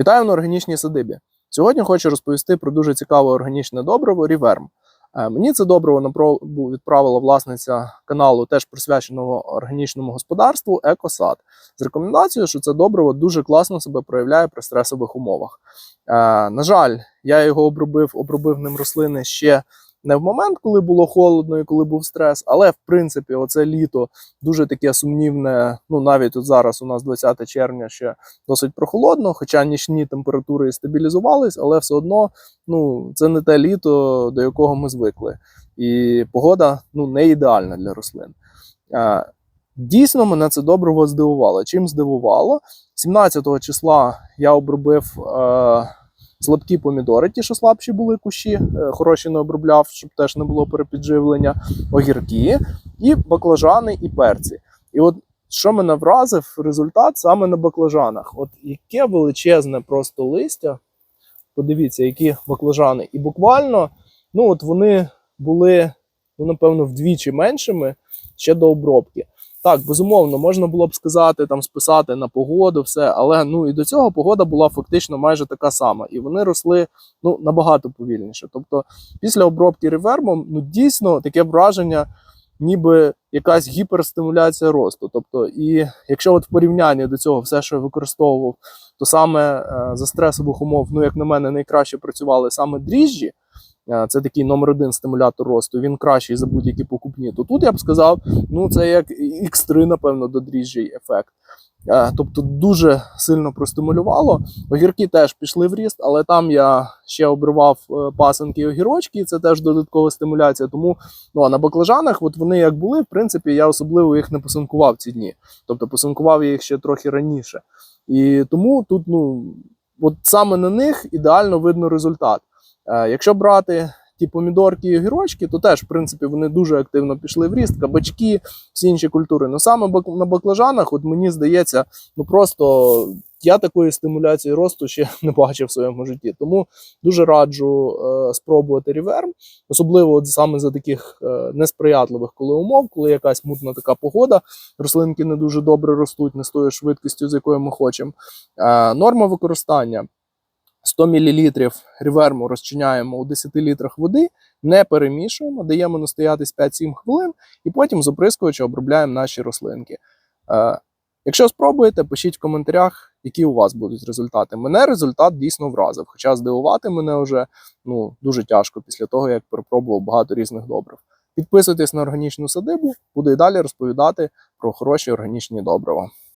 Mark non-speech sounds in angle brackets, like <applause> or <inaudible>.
Вітаю на органічній садибі. Сьогодні хочу розповісти про дуже цікаве органічне добриво Ріверм. Мені це добриво відправила власниця каналу, теж присвяченого органічному господарству Екосад, з рекомендацією, що це добриво дуже класно себе проявляє при стресових умовах. Е, На жаль, я його обробив, обробив ним рослини ще не в момент, коли було холодно і коли був стрес, але в принципі, оце літо дуже таке сумнівне. Ну навіть от зараз у нас 20 червня ще досить прохолодно, хоча нічні температури і стабілізувались, але все одно ну, це не те літо, до якого ми звикли. І погода ну, не ідеальна для рослин. Дійсно, мене це добриво здивувало. Чим здивувало? 17 числа я обробив е, слабкі помідори, ті, що слабші були кущі, е, хороші не обробляв, щоб теж не було перепідживлення, огірки, і баклажани, і перці. І от що мене вразив, результат саме на баклажанах. От яке величезне просто листя. Подивіться, які баклажани. І буквально, ну от вони були, ну, напевно, вдвічі меншими ще до обробки. Так, безумовно, можна було б сказати, там списати на погоду, все, але ну і до цього погода була фактично майже така сама, і вони росли ну набагато повільніше. Тобто, після обробки ревербом, ну дійсно таке враження, ніби якась гіперстимуляція росту. Тобто, і якщо от в порівнянні до цього все, що я використовував, то саме е, за стресових умов, ну як на мене, найкраще працювали саме дріжджі. Е, Це такий номер один стимулятор росту. Він кращий за будь-які покупні. То тут я б сказав, ну це як X3, напевно, до дріжджей ефект. Е, Тобто дуже сильно простимулювало. Огірки теж пішли в ріст, але там я ще обривав е, пасенки і огірочки, і це теж додаткова стимуляція. Тому ну, а на баклажанах, от вони як були, в принципі, я особливо їх не посинкував ці дні. Тобто посинкував я їх ще трохи раніше. І тому тут, ну, от саме на них ідеально видно результат. Е, Якщо брати ті помідорки і огірочки, то теж, в принципі, вони дуже активно пішли в ріст, кабачки, всі інші культури. Ну саме на баклажанах, от мені здається, ну просто я такої стимуляції росту ще <laughs> не бачив в своєму житті. Тому дуже раджу е, спробувати ріверм, особливо от саме за таких е, несприятливих коли умов, коли якась мутна така погода, рослинки не дуже добре ростуть, не з тою швидкістю, з якою ми хочемо. Е, норма використання. 100 мл ріверму розчиняємо у 10 літрах води, не перемішуємо, даємо настоятись 5-7 хвилин і потім з оприскувача обробляємо наші рослинки. Е, якщо спробуєте, пишіть в коментарях, які у вас будуть результати. Мене результат дійсно вразив, хоча здивувати мене вже ну, дуже тяжко після того, як перепробував багато різних добрив. Підписуйтесь на органічну садибу, буду і далі розповідати про хороші органічні добрива.